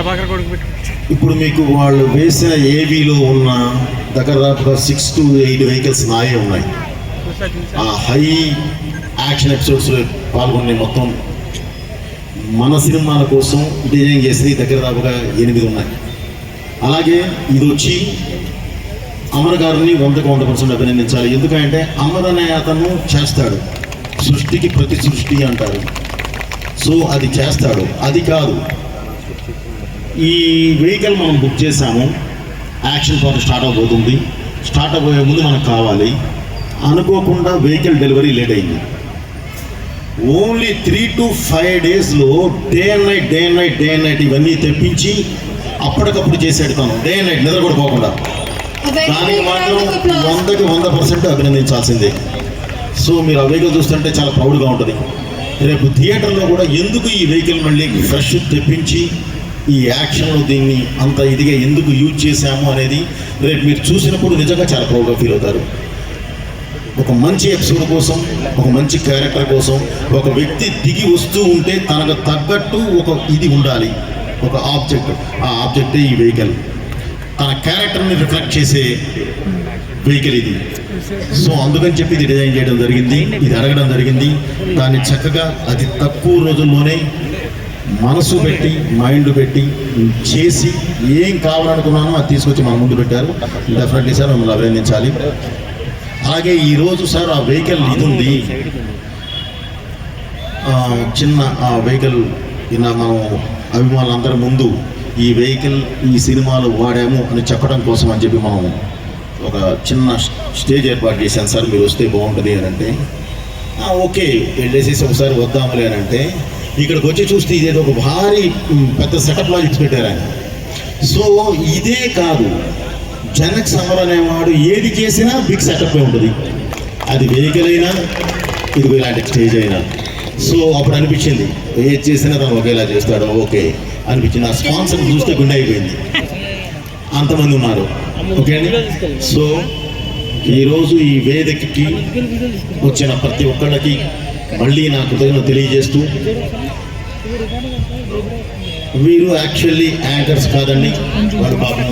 ప్రభాకర్ కొడుకు పెట్టు. ఇప్పుడు మీకు వాళ్ళు వేసిన ఏవీలో ఉన్న దగ్గర సిక్స్ టు ఎయిట్ వెహికల్స్ నాయే ఉన్నాయి. ఆ హై యాక్షన్ ఎపిసోడ్స్లో పాల్గొనే మొత్తం మన సినిమాల కోసం డిజైన్ చేసి దగ్గర దాపుగా ఎనిమిది ఉన్నాయి. అలాగే ఇది వచ్చి అమర్ గారిని వందకు వంద పర్సెంట్ అభినందించాలి. ఎందుకంటే అమర్ అనే అతను చేస్తాడు. సృష్టికి ప్రతి సృష్టి అంటారు. సో అది చేస్తాడు. అది కాదు. ఈ వెహికల్ మనం బుక్ చేసాము యాక్షన్ పవర్ స్టార్ట్ అవబోతుంది స్టార్ట్ అవ్వబోయే ముందు మనకు కావాలి. అనుకోకుండా వెహికల్ డెలివరీ లేట్ అయింది. ఓన్లీ త్రీ టు ఫైవ్ డేస్లో day and night day and night day and night ఇవన్నీ తెప్పించి అప్పటికప్పుడు చేసేడు తను. డే అండ్ నైట్ నిద్ర కూడా పోకుండా దానికి మాత్రం వందకి వంద పర్సెంట్ అభినందించాల్సిందే. సో మీరు ఆ వెహికల్ చూస్తుంటే చాలా ప్రౌడ్గా ఉంటుంది. రేపు థియేటర్లో కూడా ఎందుకు ఈ వెహికల్ మళ్ళీ ఫ్రెష్ తెప్పించి ఈ యాక్షన్లో దీన్ని అంత ఇదిగా ఎందుకు యూజ్ చేశాము అనేది రేపు మీరు చూసినప్పుడు నిజంగా చాలా ప్రౌడ్గా ఫీల్ అవుతారు. ఒక మంచి ఎపిసోడ్ కోసం ఒక మంచి క్యారెక్టర్ కోసం ఒక వ్యక్తి దిగి వస్తూ ఉంటే తనకు తగ్గట్టు ఒక ఇది ఉండాలి. ఒక ఆబ్జెక్ట్ ఆ ఆబ్జెక్టే ఈ వెహికల్. తన క్యారెక్టర్ని రిఫ్లెక్ట్ చేసే వెహికల్ ఇది. సో అందుకని చెప్పి ఇది డిజైన్ చేయడం జరిగింది ఇది అడగడం జరిగింది. దాన్ని చక్కగా అతి తక్కువ రోజుల్లోనే మనసు పెట్టి మైండ్ పెట్టి చేసి ఏం కావాలనుకున్నానో అది తీసుకొచ్చి మన ముందు పెట్టారు. డెఫినెట్లీ సార్ మిమ్మల్ని అభినందించాలి. అలాగే ఈరోజు సార్ ఆ వెహికల్ ఇది ఉంది. చిన్న ఆ వెహికల్ ఇలా మనం అభిమానులందరి ముందు ఈ వెహికల్ ఈ సినిమాలో వాడాము అని చెప్పడం కోసం అని చెప్పి మనం ఒక చిన్న స్టేజ్ ఏర్పాటు చేశాను సార్. మీరు వస్తే బాగుంటుంది అని అంటే ఓకే వెళ్ళేసేసి ఒకసారి వద్దాములే అని అంటే ఇక్కడికి వచ్చి చూస్తే ఇదేదో ఒక భారీ పెద్ద సెటప్ లాజిక్స్ పెట్టారు ఆయన. సో ఇదే కాదు. జనక్ సమర్ అనేవాడు ఏది చేసినా బిగ్ సెటప్ ఉంటుంది. అది వెహికల్ అయినా ఇది ఇలాంటి స్టేజ్ అయినా. సో అప్పుడు అనిపించింది ఏది చేసినా తను ఒకేలా చేస్తాడు ఓకే. అనిపించింది ఆ స్పాన్సర్ చూస్తే గుండె అయిపోయింది. అంతమంది ఉన్నారు. ఓకే అండి? సో ఈరోజు ఈ వేదికకి వచ్చిన ప్రతి ఒక్కళ్ళకి మళ్ళీ నా కృతజ్ఞత తెలియజేస్తూ వీరు యాక్చువల్లీ యాంకర్స్ కాదండి. వాడు పాపం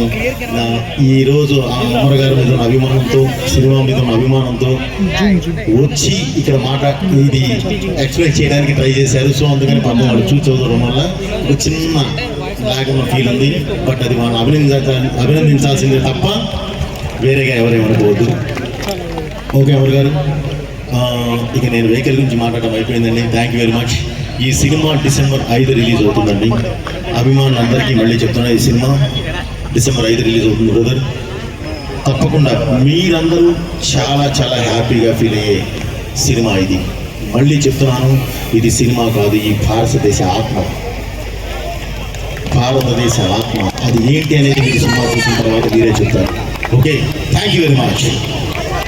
ఈరోజు ఈ ఆ గారి మీద ఉన్న అభిమానంతో సినిమా మీద ఉన్న అభిమానంతో వచ్చి ఇక్కడ మాట ఇది ఎక్స్ప్లెయిన్ చేయడానికి ట్రై చేశారు. సో అందుకని పాపం వాళ్ళు చూసి వల్ల ఒక చిన్న లాగ్ ఫీల్ ఉంది. బట్ అది మనం అభినందించాలి అభినందించాల్సిందే తప్ప వేరేగా ఎవరేమనుకోవద్దు. ఓకే అమర్ గారు ఇక నేను వెహికల్ గురించి మాట్లాడడం అయిపోయిందండి. థ్యాంక్ యూ వెరీ మచ్ ఈ సినిమా డిసెంబర్ ఐదు రిలీజ్ అవుతుందండి. అభిమానులందరికీ మళ్ళీ చెప్తున్నా ఈ సినిమా డిసెంబర్ ఐదు రిలీజ్ అవుతుంది బ్రదర్ తప్పకుండా మీరందరూ చాలా చాలా హ్యాపీగా ఫీల్ అయ్యే సినిమా ఇది. మళ్ళీ చెప్తున్నాను ఇది సినిమా కాదు ఈ భారతదేశ ఆత్మ. భారతదేశ ఆత్మ. అది ఏంటి అనేది మీరు సినిమా చూసిన తర్వాత మీరే చెప్తారు. Okay thank you very much